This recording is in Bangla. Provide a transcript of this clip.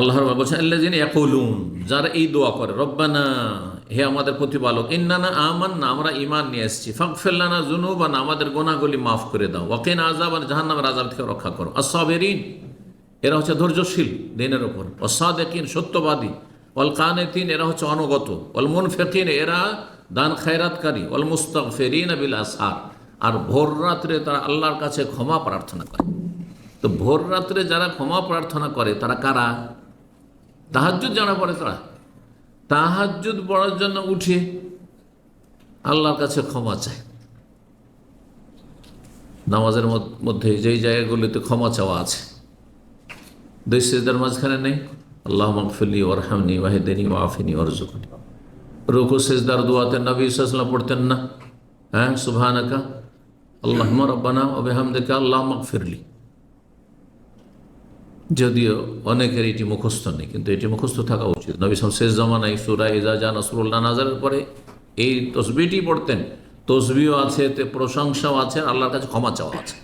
আল্লাহ রব্বা বলছেন আল্লাহ যিনি একলুন যারা এই দোয়া করে, রব্বানা হে আমাদের প্রতিপালক, ইন্নানা আমান না আমরা ইমান নিয়ে এসেছি ফাঁক ফেল্লানা জুনুবান আমাদের গোনাগুলি মাফ করে দাও ওয়াকিন আজাব আর জাহান্নামের আজাব থেকে রক্ষা করো আসাবেরিন এরা হচ্ছে ধৈর্যশীল দিনের ওপর অসাদেকিন সত্যবাদী অল কানেতিন এরা হচ্ছে অনগত অল মুন ফেকিন এরা দান খায়রাতকারী অল মুস্তাক ফেরিন আবিল আসার আর ভোর রাত্রে তারা আল্লাহর কাছে ক্ষমা প্রার্থনা করে। তো ভোর রাত্রে যারা ক্ষমা প্রার্থনা করে, তারা কারা? তাহাজ্জুদ জানা পড়ে তারা? তাহাজ্জুদ পড়ার জন্য উঠে আল্লাহর কাছে ক্ষমা চায় নামাজের মধ্যে যেই জায়গাগুলিতে ক্ষমা চাওয়া আছে, দুই সিজদার মাঝখানে নেই। আল্লাহ মকফিলি ওরহামনি ওয়াহিদিনী ওয়াফিনী ওরজুকনি রুকু, সেজদার, দুয়াতে নবী সাল্লাম পড়তেন না। হ্যাঁ সুবহানাকা। আল্লাহ রব্বানা ওবেহামদিকা আল্লাহ মকফিরলি যদিও অনেকের এটি মুখস্থ নেই, কিন্তু এটি মুখস্থ থাকা উচিত। নবী সাল শেষ জমানায় সুরা ইজা জান আসরুল্লাহ নাজারের পরে এই তসবিটি পড়তেন। তসবিও আছে, তে প্রশংসাও আছে, আল্লাহর কাছে ক্ষমা চাওয়া আছে।